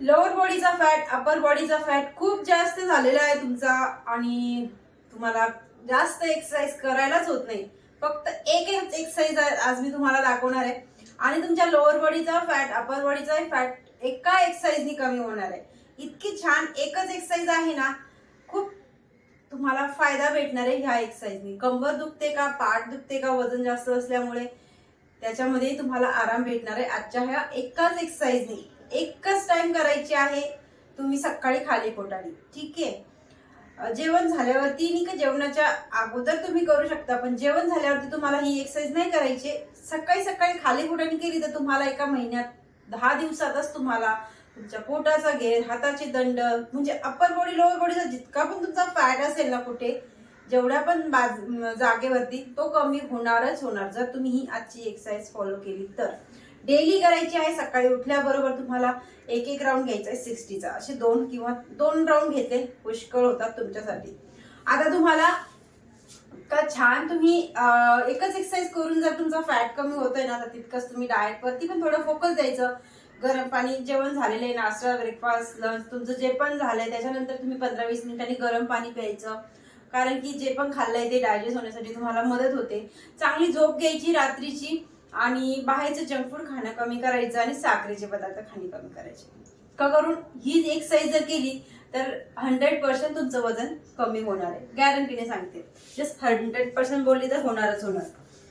Lower बॉडीचा fat upper बॉडीचा fat खूप जास्त झालेला आहे तुमचा आणि तुम्हाला जास्त एक्सरसाइज करायलाच होत नाही. फक्त एक एक एक्सरसाइज आज मी तुम्हाला दाखवणार आहे. आणि तुमच्या लोअर बॉडीचा फॅट अपर बॉडीचा फॅट एका एक्सरसाइजनी कमी होणार आहे. इतकी छान एकच एक्सरसाइज आहे ना खूप तुम्हाला फायदा भेटणार आहे ह्या एक्सरसाइजनी कंबर दुखते का पाठ दुखते का वजन जास्त असल्यामुळे त्याच्यामध्ये तुम्हाला आराम भेटणार आहे. आजच्या ह्या एकाच एक्सरसाइजनी एकच टाइम करायची आहे तुम्ही सकाळी खाली पोटाने. ठीक आहे? जेवण झाल्यावरती नाही का जेवणाच्या अगोदर तुम्ही करू शकता पण जेवण झाल्यावरती तुम्हाला ही एक्सरसाइज नाही करायची. सकाळी सकाळी खाली पोटाने केली तर तुम्हाला एका महिन्यात दहा दिवसातच तुम्हाला तुमच्या पोटाचा घेर हाताचे दंड म्हणजे अप्पर बॉडी लोअर बॉडीचा जितका पण तुमचा फॅट असेल ना कुठे जेवढ्या पण बाज जागेवरती तो कमी होणारच होणार जर तुम्ही ही आजची एक्सरसाइज फॉलो केली तर. डेली करायची आहे सकाळी उठल्याबरोबर तुम्हाला एक एक राऊंड घ्यायचा आहे सिक्स्टीचा असे दोन किंवा दोन राऊंड घेतले पुष्कळ होतात तुमच्यासाठी. आता तुम्हाला का छान तुम्ही एकच एक्सरसाइज करून जर तुमचा फॅट कमी होतोय ना तर तितकंच तुम्ही डाएटवरती पण थोडं फोकस द्यायचं. गरम पाणी जेवण झालेलं आहे नाश्ता ब्रेकफास्ट लंच तुमचं जे पण झालंय त्याच्यानंतर तुम्ही पंधरा वीस मिनिटांनी गरम पाणी प्यायचं. कारण की जे पण खाल्लंय ते डायजेस्ट होण्यासाठी तुम्हाला मदत होते. चांगली झोप घ्यायची रात्रीची आणि बाहेरचं जंक फूड खाणं कमी करायचं आणि साखरेचे पदार्थ खाणे कमी करायचे. का करून ही एक्सरसाइज जर केली तर हंड्रेड पर्सेंट तुमचं वजन कमी होणार आहे. गॅरंटीने सांगते. जस्ट हंड्रेड पर्सेंट बोलली तर होणारच होणार.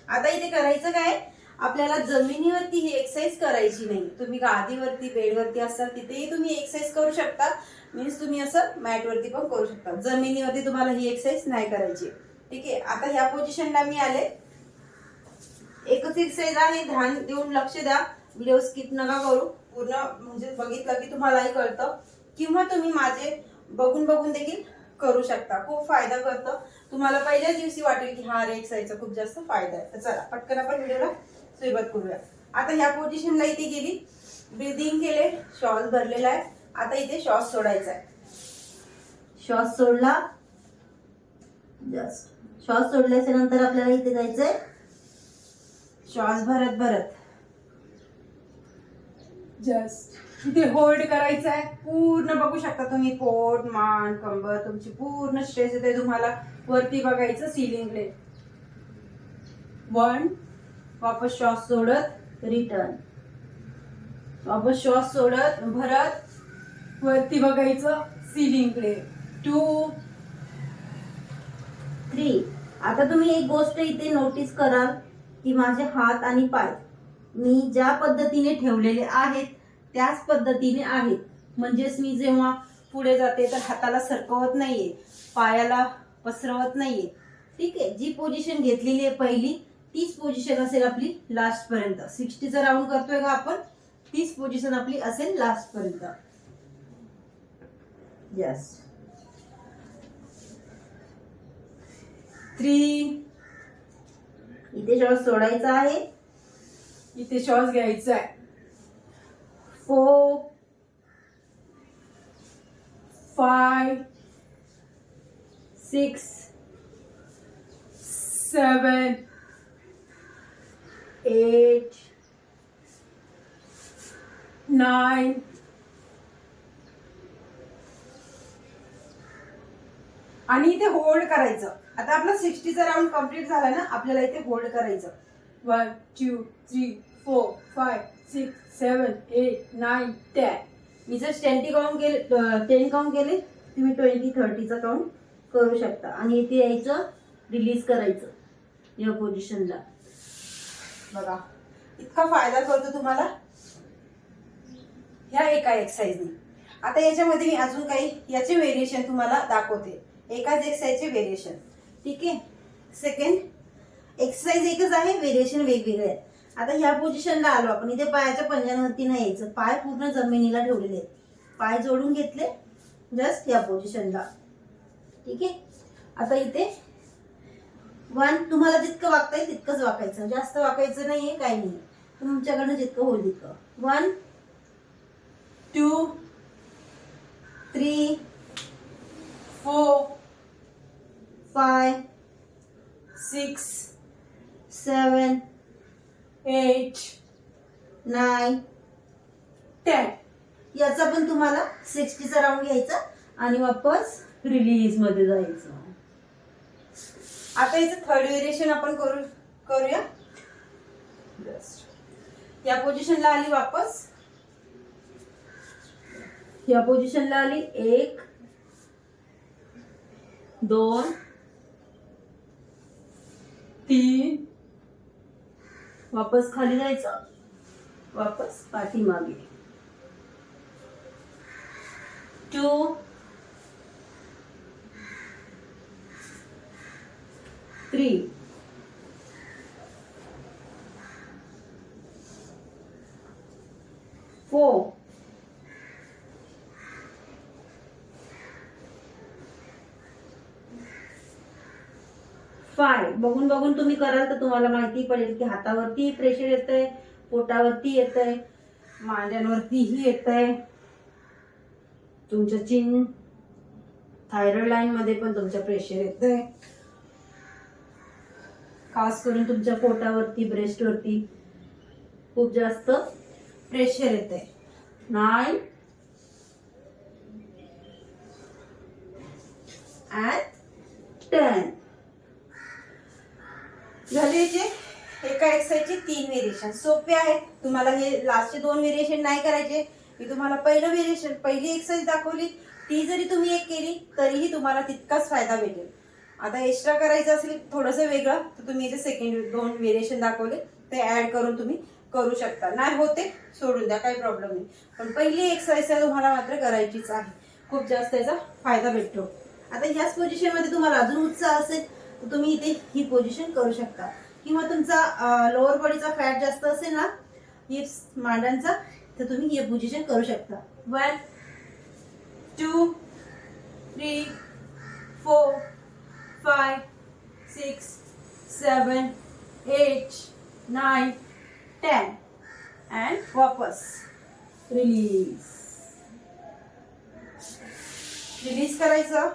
आता इथे करायचं काय? आपल्याला जमिनीवरती ही एक्सरसाइज करायची नाही. तुम्ही गादीवरती बेडवरती असाल तिथेही तुम्ही एक्सरसाइज करू शकता. मीन्स तुम्ही असं मॅटवरती पण करू शकता. जमिनीवरती तुम्हाला ही एक्सरसाइज नाही करायची. ठीक आहे? आता ह्या पोझिशनला मी आले. एकच एक्सरसाइज आहे ध्यान देऊन लक्ष द्या. व्हिडिओ स्किप नका करू. पूर्ण म्हणजे बघितलं की तुम्हालाही कळतं. किंवा तुम्ही माझे बघून बघून देखील करू शकता. खूप फायदा करतं. तुम्हाला पहिल्याच दिवशी वाटेल की हा रे एक्सरसाइजचा खूप जास्त फायदा आहे. तर चला पटकन आपण व्हिडिओला सुरुवात करूया. आता ह्या पोझिशनला इथे गेली. ब्रिदिंग केले. श्वास भरलेला आहे. आता इथे श्वास सोडायचा आहे. श्वास सोडला. जस्ट श्वास सोडल्याच्या नंतर आपल्याला इथे जायचंय. श्वास भरत भरत. जस्ट इथे होल्ड करायचं आहे पूर्ण बघू शकता तुम्ही पोट मान कंबर तुमची पूर्ण स्ट्रेस येते तुम्हाला वरती बघायचं सिलिंगले वन वापस श्वास सोडत रिटर्न वापस श्वास सोडत भरत वरती बघायचं सिलिंगकडे टू थ्री आता तुम्ही एक गोष्ट इथे नोटीस कराल. की माझे हात आणि पाय मी ज्या पद्धतीने ठेवलेले आहेत त्याच पद्धतीने आहेत. म्हणजेच मी जेव्हा पुढे जाते तर हाताला सरकवत नाहीये पायाला पसरवत नाहीये. ठीक आहे जी पोझिशन घेतलेली आहे पहिली तीच पोझिशन असेल आपली लास्ट पर्यंत. सिक्स्टीचा राऊंड करतोय का आपण? तीच पोझिशन आपली असेल लास्ट पर्यंत. यस थ्री इथे श्वास सोडायचा आहे. इथे श्वास घ्यायचा आहे. Four five six seven eight nine आणि इथे होल्ड करायचं. आता आपला सिक्स्टीचा राऊंड कंप्लीट झाला ना आपल्याला इथे होल्ड करायचं. One two three four five six seven eight nine ten मी जर ट्वेंटी काउंट केले टेन काउंट केले तुम्ही ट्वेंटी थर्टीचा काउंट करू शकता. आणि इथे यायचं रिलीज करायचं या पोझिशनला बघा इतका फायदा करतो तुम्हाला. ह्या एका एक्सरसाइजने आता याच्यामध्ये मी अजून काही याचे व्हेरिएशन तुम्हाला दाखवते. एकाच एक्सरसाइजचे व्हेरिएशन ठीक आहे? सेकंड एक्सरसाइज एकच आहे व्हेरिएशन वेगवेगळे आहेत. आता ह्या पोझिशनला आलो आपण इथे पायाच्या पंजांवरती नाही यायचं. पाय पूर्ण जमिनीला ठेवलेले आहेत. पाय जोडून घेतले जस्ट या पोझिशनला ठीक आहे? आता इथे वन तुम्हाला जितकं वागता येईल तितकंच वाकायचं जास्त वाकायचं आहे काही नाही तुमच्याकडनं जितकं होईल तितकं. One two three four five six seven eight nine ten. याचा पण तुम्हाला सिक्स्टीचा राऊंड घ्यायचा आणि वापस रिलीजमध्ये जायचं. आता याचं थर्ड व्हेरिएशन आपण करू करूया. या पोझिशनला आली वापस. या पोझिशनला आली एक दोन तीन वापस खाली जायचं. वापस पाठीमागे टू थ्री फोर फाय बघून बघून तुम्ही कराल तर तुम्हाला माहिती पडेल की हातावरती प्रेशर येतंय पोटावरती येतंय मांड्यांवरतीही येतंय. तुमच्या चिन थायरॉइड लाईन मध्ये पण तुमच्या प्रेशर येतंय. खास करून तुमच्या पोटावरती ब्रेस्टवरती खूप जास्त प्रेशर येतंय. नाईन अँड टेन झाले याचे? एका एक्सरसाइजचे तीन व्हेरिएशन सोपे आहेत. तुम्हाला हे लास्टचे दोन व्हेरिएशन नाही करायचे. मी तुम्हाला पहिलं व्हेरिएशन पहिली एक्सरसाइज दाखवली. ती जरी तुम्ही एक केली तरीही तुम्हाला तितकाच फायदा भेटेल. आता एक्स्ट्रा करायचं असेल थोडंसं वेगळं तर तुम्ही इथे सेकंड दोन व्हेरिएशन दाखवले. ते ॲड करून तुम्ही करू शकता. नाही होते सोडून द्या काही प्रॉब्लेम नाही. पण पहिली एक्सरसाइज तुम्हाला मात्र करायचीच आहे. खूप जास्त याचा फायदा भेटतो. आता ह्याच पोझिशनमध्ये तुम्हाला अजून उत्साह असेल तर तुम्ही इथे ही पोझिशन करू शकता. किंवा तुमचा लोअर बॉडीचा फॅट जास्त असेल ना हिप्स मांड्यांचा तर तुम्ही हे पोझिशन करू शकता. One two three four five six seven eight nine ten and वापस रिलीज रिलीज करायचं.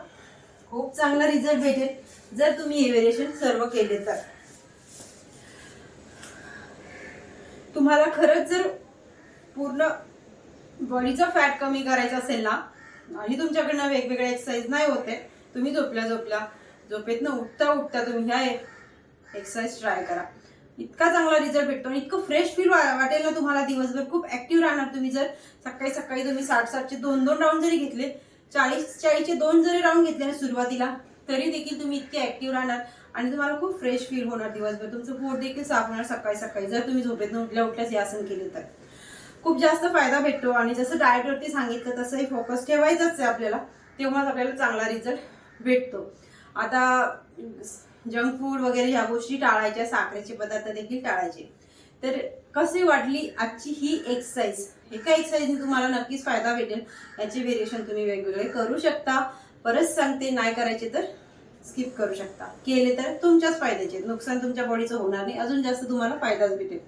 खूप चांगला रिझल्ट भेटेल. जर तुम्ही हे व्हेरिएशन सर्व केले तर. तुम्हाला खरंच जर पूर्ण बॉडीचा फॅट कमी करायचा असेल ना आणि तुमच्याकडनं वेगवेगळ्या एक्सरसाइज नाही होते तुम्ही झोपल्या झोपल्या झोपेतनं उठता उठता तुम्ही ह्या एक्सरसाइज ट्राय करा. इतका चांगला रिझल्ट भेटतो आणि इतकं फ्रेश फील वाटेल ना तुम्हाला दिवसभर. खूप ऍक्टिव्ह राहणार तुम्ही जर. सकाळी सकाळी तुम्ही साठ साठचे दोन दोन राऊंड जरी घेतले चाळीस चाळीसचे दोन जरी राऊंड घेतले ना सुरुवातीला तरी देखील तुम्ही इतके ऍक्टिव्ह राहणार आणि तुम्हाला खूप फ्रेश फील होणार दिवसभर. तुमचं पोट देखील साफ होणार सकाळी सकाळी. जर तुम्ही झोपेत उठल्या उठल्याच हे आसन केले तर. खूप जास्त फायदा भेटतो आणि जसं डायटवरती सांगितलं तसंही फोकस ठेवायचंच आहे आपल्याला. तेव्हाच आपल्याला चांगला रिझल्ट भेटतो. आता जंक फूड वगैरे ह्या गोष्टी टाळायच्या साखरेचे पदार्थ देखील टाळायचे. तर कशी वाटली आजची ही एक्सरसाइज एका एक्सरसाइजने तुम्हाला नक्कीच फायदा भेटेल. याचे व्हेरिएशन तुम्ही वेगवेगळे करू शकता. परत सांगते नाही करायचे तर स्किप करू शकता. केले तर तुमच्याच फायद्याचे नुकसान तुमच्या बॉडीचं होणार नाही. अजून जास्त तुम्हाला फायदाच भेटेल.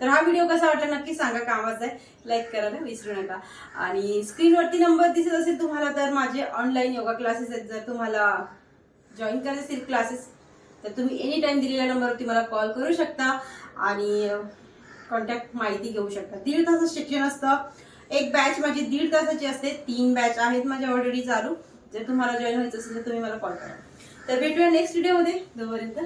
तर हा व्हिडिओ कसा वाटला नक्की सांगा कामाचा आहे. लाईक करायला विसरू नका. आणि स्क्रीनवरती नंबर दिसत असेल तुम्हाला तर माझे ऑनलाईन योगा क्लासेस आहेत. जर तुम्हाला जॉईन करायचे असतील क्लासेस तर तुम्ही एनी टाईम दिलेल्या नंबरवरती मला कॉल करू शकता. आणि कॉन्टॅक्ट माहिती घेऊ शकता. दीड तासाचं शिक्षण असतं. एक बॅच माझी दीड तासाची असते. तीन बॅच आहेत माझ्या ऑलरेडी चालू. जर तुम्हाला जॉईन व्हायचं असेल तर तुम्ही मला कॉल करा. तर भेटूया नेक्स्ट व्हिडिओमध्ये जोपर्यंत